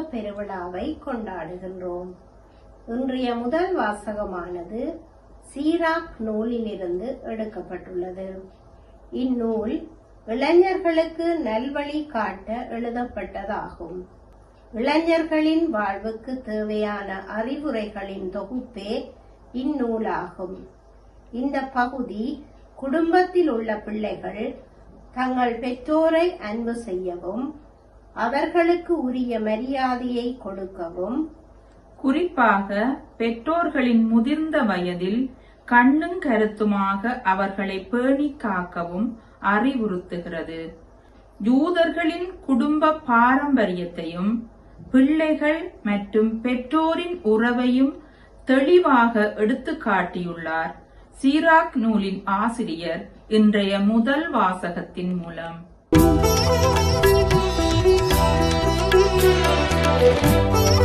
திருக்குடும்ப பெருவிழாவை கொண்டாடுகின்றோம். இன்றைய முதல் வாசகமானது சீராக் நூலிலிருந்து எடுக்கப்பட்டுள்ளது. இந்நூல் இளைஞர்களுக்கு நல்வழி காட்ட எழுதப்பட்டதாகும். இளைஞர்களின் வாழ்வுக்கு தேவையான அறிவுரைகளின் தொகுப்பே இந்நூலாகும். இந்த பகுதி குடும்பத்தில் உள்ள பிள்ளைகள் தங்கள் பெற்றோரை அன்பு செய்யவும் அவர்களுக்கு உரிய மரியாதையை கொடுக்கவும். குறிப்பாக பெற்றோர்களின் முதிர்ந்த வயதில் கண்ணும் கருத்துமாக அவர்களை பேணி காக்கவும் அறிவுறுத்துகிறது. யூதர்களின் குடும்ப பாரம்பரியத்தையும் பிள்ளைகள் மற்றும் பெற்றோரின் உறவையும் தெளிவாக எடுத்துக்காட்டியுள்ளார். சீராக் நூலின் ஆசிரியர் இன்றைய முதல் வாசகத்தின் மூலம். Música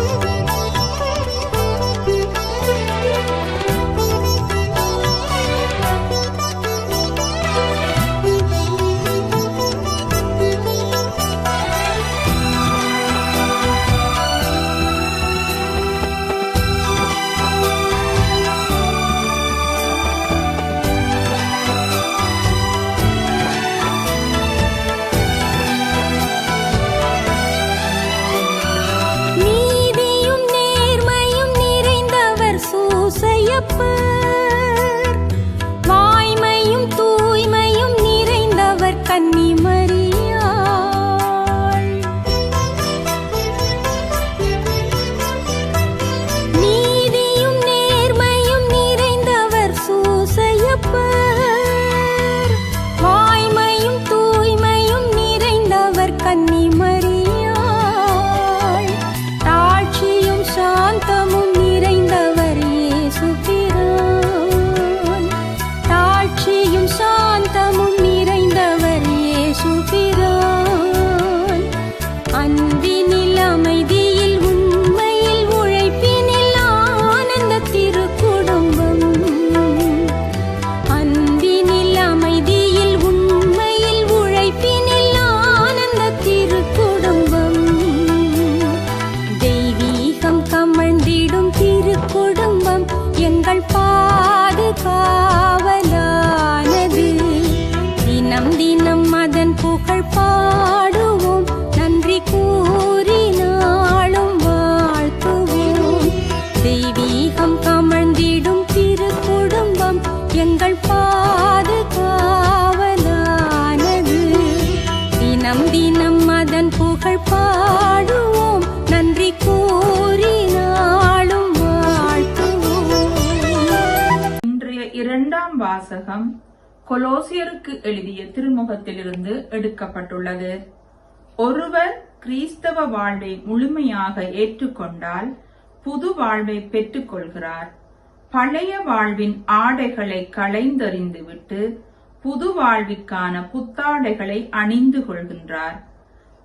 கொலோசியருக்கு எழுதிய திருமுகத்திலிருந்து எடுக்கப்பட்டுள்ளது. ஒருவர் கிறிஸ்தவ வாழ்வை முழுமையாக ஏற்றுக்கொண்டால் புது வாழ்வை பெற்றுக்கொள்கிறார். பழைய வாழ்வின் ஆடைகளை களைந்தறிந்துவிட்டு புது வாழ்விற்கான புத்தாடைகளை அணிந்து கொள்கின்றார்.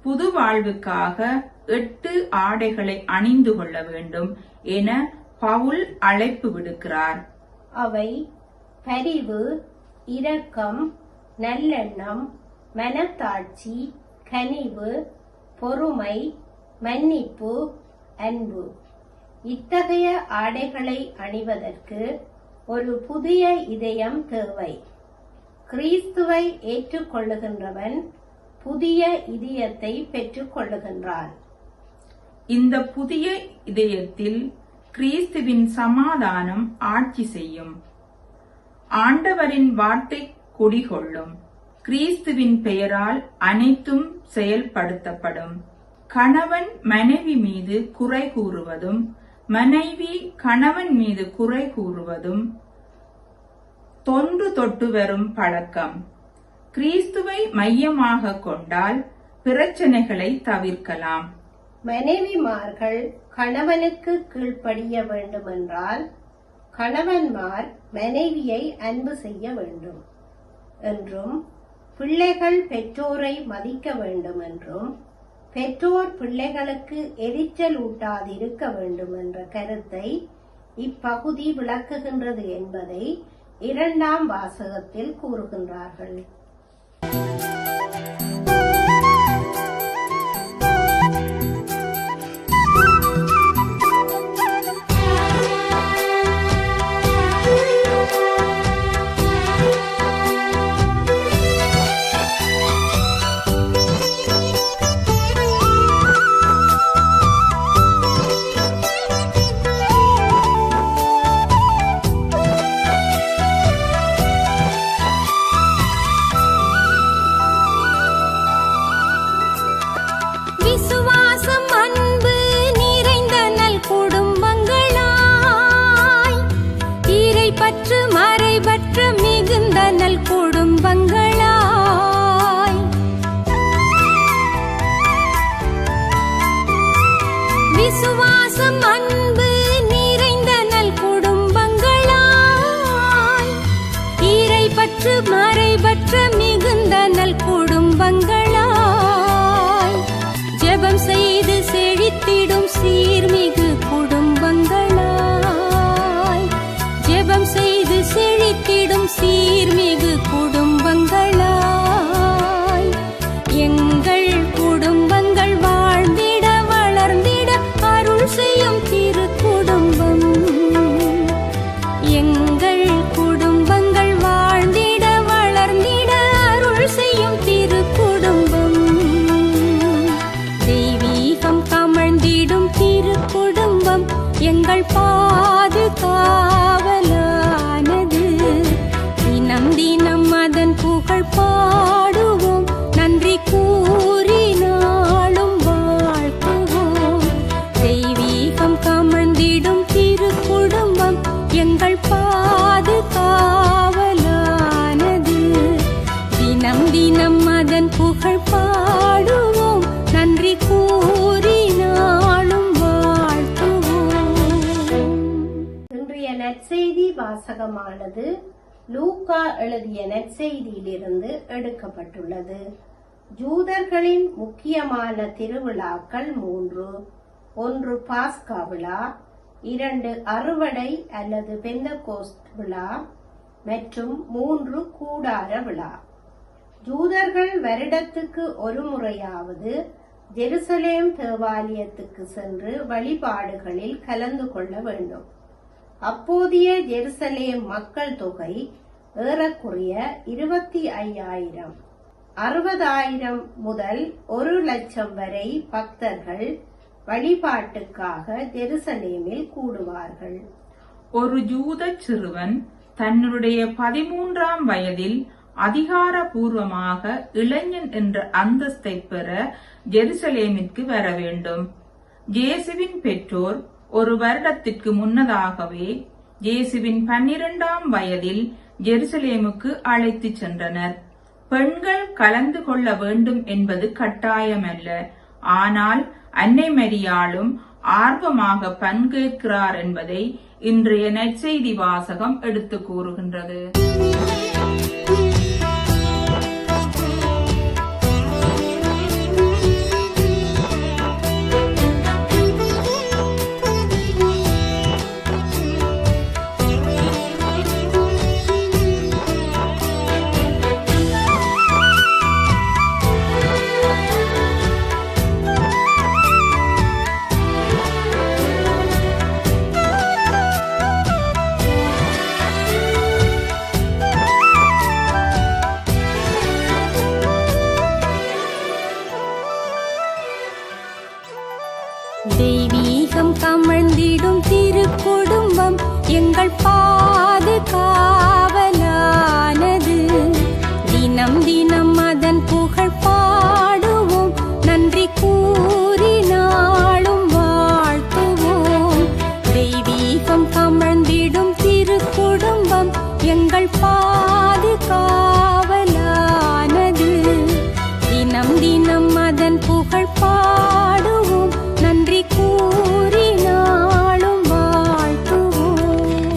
புது வாழ்வுக்காக எட்டு ஆடைகளை அணிந்து கொள்ள வேண்டும் என பவுல் அழைப்பு விடுக்கிறார். அவை பரிவு இரக்கம் நல்லெண்ணம் மனத்தாட்சி கனிவு பொறுமை மன்னிப்பு அன்பு. இத்தகைய ஆடைகளை அணிவதற்கு ஒரு புதிய இதயம் தேவை. கிறிஸ்துவை ஏற்றுக்கொள்ளுகின்றவன் புதிய இதயத்தை பெற்றுக் கொள்ளுகின்றான் இந்த புதிய இதயத்தில் கிறிஸ்துவின் சமாதானம் ஆட்சி செய்யும். ஆண்டவரின் வார்த்தை குடிகொள்ளும். கிறிஸ்துவின் பெயரால் அனைத்தும் செயல்படுத்தப்படும். கணவன் மனைவி மீது குறை கூறுவதும் மனைவி கணவன் மீது குறை கூறுவதும் தொன்று தொட்டு வரும் பழக்கம். கிறிஸ்துவை மையமாக கொண்டால் பிரச்சனைகளை தவிர்க்கலாம். மனைவிமார்கள் கணவனுக்கு கீழ்ப்படிய வேண்டுமென்றால் கணவன்மார் மனைவியை அன்பு செய்ய வேண்டும் என்றும் பிள்ளைகள் பெற்றோரை மதிக்க வேண்டும் என்றும் பெற்றோர் பிள்ளைகளுக்கு எரிச்சல் ஊட்டாதிருக்க வேண்டும் என்ற கருத்தை இப்பகுதி விளக்குகின்றது என்பதை இரண்டாம் வாசகத்தில் கூறுகின்றார்கள். ஈரை மறைவற்ற மிகுந்த நல் குடும்பங்களாய். ஜெபம் செய்து செழித்திடும் சீர்மிகு குடும்பங்களாய். ஜெபம் செய்து செழித்திடும் சீர்மிகு குடும்பங்களாய். எங்கள் எங்கள் பாதுகா வாசகமானது லூக்கா எழுதிய நற்செய்தியிலிருந்து எடுக்கப்பட்டுள்ளது. ஜூதர்களின் முக்கியமான திருவிழாக்கள் மூன்று. ஒன்று பாஸ்கா விழா இரண்டு அறுவடை அல்லது பெந்தகோஸ்ட் விழா மற்றும் மூன்று கூடார விழா. ஜூதர்கள் வருடத்துக்கு ஒரு முறையாவது ஜெருசலேம் தேவாலயத்துக்கு சென்று வழிபாடுகளில் கலந்து கொள்ள வேண்டும். அப்போதைய ஜெருசலேம் மக்கள் தொகை ஏறக்குறைய இருபத்தி ஐயாயிரம் அறுபதாயிரம் முதல் ஒரு லட்சம் வரை பக்தர்கள் வழிபாட்டுக்காக ஜெருசலேமில் கூடுவார்கள். ஒரு ஜூத சிறுவன் தன்னுடைய பதிமூன்றாம் வயதில் அதிகாரபூர்வமாக இளைஞன் என்ற அந்தஸ்தை பெற ஜெருசலேமிற்கு வர வேண்டும். ஜேசுவின் பெற்றோர் ஒரு வருடத்திற்கு முன்னதாகவே ஜேசுவின் பன்னிரண்டாம் வயதில் ஜெருசலேமுக்கு அழைத்துச் சென்றனர். பெண்கள் கலந்து கொள்ள வேண்டும் என்பது கட்டாயமல்ல. ஆனால் அன்னை மரியாளும் ஆர்வமாக பங்கேற்கிறார் என்பதை இன்றைய நற்செய்தி வாசகம் எடுத்து கூறுகின்றது.